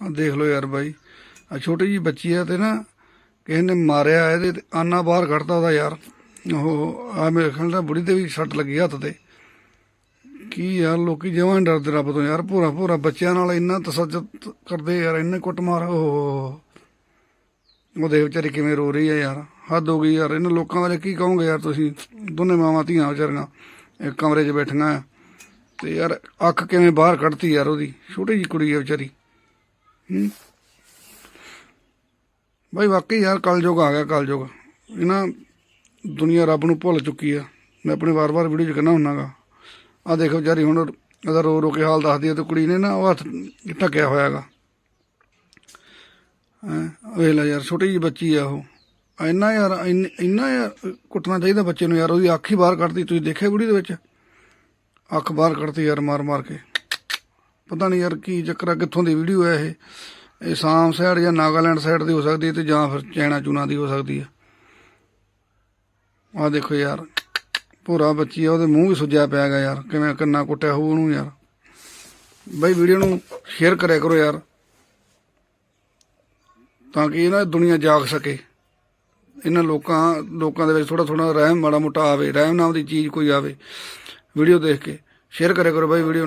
ਆ ਦੇਖ ਲਓ ਯਾਰ ਬਾਈ। ਆ ਛੋਟੀ ਜੀ ਬੱਚੀ ਆ ਤੇ ਨਾ ਕਿਸੇ ਨੇ ਮਾਰਿਆ ਇਹਦੇ ਤੇ ਆਨਾ ਬਾਹਰ ਕੱਢਤਾ ਉਹਦਾ ਯਾਰ। ਉਹ ਆ ਮੇਰੇ ਖਿਆਲ ਨਾਲ ਬੁੜੀ ਤੇ ਵੀ ਸੱਟ ਲੱਗੀ ਹੱਥ ਤੇ। ਕੀ ਯਾਰ ਲੋਕੀ ਜਮਾਂ ਡਰਦੇ ਰੱਬ ਤੋਂ ਯਾਰ। ਭੋਰਾ ਭੋਰਾ ਬੱਚਿਆਂ ਨਾਲ ਇੰਨਾ ਤਸੱਜਤ ਕਰਦੇ ਯਾਰ, ਇੰਨੇ ਕੁੱਟ ਮਾਰ ਉਹ ਉਹਦੇ ਵਿਚਾਰੀ ਕਿਵੇਂ ਰੋ ਰਹੀ ਹੈ ਯਾਰ। ਹੱਦ ਹੋ ਗਈ ਯਾਰ। ਇਹਨਾਂ ਲੋਕਾਂ ਬਾਰੇ ਕੀ ਕਹੋਗੇ ਯਾਰ ਤੁਸੀਂ? ਦੋਨੇ ਮਾਵਾਂ ਧੀਆਂ ਵਿਚਾਰੀਆਂ, ਇੱਕ ਕਮਰੇ 'ਚ ਬੈਠੀਆਂ। ਆ ਤੇ ਯਾਰ ਅੱਖ ਕਿਵੇਂ ਬਾਹਰ ਕੱਢਤੀ ਯਾਰ ਉਹਦੀ। ਛੋਟੀ ਜੀ ਕੁੜੀ ਹੈ ਵਿਚਾਰੀ। ਬਾਈ ਵਾਕਈ ਯਾਰ ਕਲਯੁਗ ਆ ਗਿਆ, ਕਲਯੁਗ। ਇਹਨਾਂ ਦੁਨੀਆ ਰੱਬ ਨੂੰ ਭੁੱਲ ਚੁੱਕੀ ਆ। ਮੈਂ ਆਪਣੇ ਵਾਰ-ਵਾਰ ਵੀਡੀਓ 'ਚ ਕਹਿੰਦਾ ਹੁੰਨਾਗਾ ਆ ਦੇਖੋ ਵਿਚਾਰੀ ਹੁਣ ਉਹਦਾ ਰੋ ਰੋ ਕੇ ਹਾਲ ਦੱਸਦੀ ਆ ਤੇ ਕੁੜੀ ਨੇ ਨਾ ਉਹ ਹੱਥ ਢੱਕਿਆ ਹੋਇਆਗਾ ਹੈਂ, ਵੇਖ ਲੈ ਯਾਰ, ਛੋਟੀ ਜੀ ਬੱਚੀ ਆ ਉਹ। ਇੰਨਾ ਯਾਰ, ਇੰਨ- ਇੰਨਾ ਯਾਰ ਕੁੱਟਣਾ ਚਾਹੀਦਾ ਬੱਚੇ ਨੂੰ ਯਾਰ, ਉਹਦੀ ਅੱਖ ਹੀ ਬਾਹਰ ਕੱਢਦੀ ਤੁਸੀਂ ਦੇਖਿਆ ਵੀਡੀਓ ਦੇ ਵਿੱਚ? ਅੱਖ ਬਾਹਰ ਕੱਢਤੀ ਯਾਰ ਮਾਰ ਮਾਰ ਕੇ। ਪਤਾ ਨਹੀਂ ਯਾਰ ਕੀ ਚੱਕਰ ਆ, ਕਿੱਥੋਂ ਦੀ ਵੀਡੀਓ ਹੈ ਇਹ। ਇਹ ਸਾਮ ਸਾਈਡ ਜਾਂ ਨਾਗਾਲੈਂਡ ਸਾਈਡ ਦੀ ਹੋ ਸਕਦੀ ਹੈ ਤੇ ਜਾਂ ਫਿਰ ਚੈਨਾ ਚੂਨਾ ਦੀ ਹੋ ਸਕਦੀ ਹੈ। ਆ ਦੇਖੋ ਯਾਰ, ਭੋਰਾ ਬੱਚੀ ਆ, ਉਹਦੇ ਮੂੰਹ ਵੀ ਸੁੱਜਿਆ ਪਿਆ ਹੈਗਾ ਯਾਰ, ਕਿਵੇਂ ਕੰਨਾ ਕੁੱਟਿਆ ਹੋਊ ਉਹਨੂੰ ਯਾਰ। ਬਈ ਵੀਡੀਓ ਨੂੰ ਸ਼ੇਅਰ ਕਰਿਆ ਕਰੋ ਯਾਰ, ਤਾਂ ਕਿ ਇਹ ਨਾ ਦੁਨੀਆ ਜਾਗ ਸਕੇ। ਇਹਨਾਂ ਲੋਕਾਂ ਲੋਕਾਂ ਦੇ ਵਿੱਚ ਥੋੜਾ ਥੋੜਾ ਰਹਿਮ ਮਾੜਾ ਮੋਟਾ ਆਵੇ, ਰਹਿਮ ਨਾਮ ਦੀ ਚੀਜ਼ ਕੋਈ ਆਵੇ। ਵੀਡੀਓ ਦੇਖ ਕੇ ਸ਼ੇਅਰ ਕਰਿਆ ਕਰੋ ਬਾਈ ਵੀਡੀਓ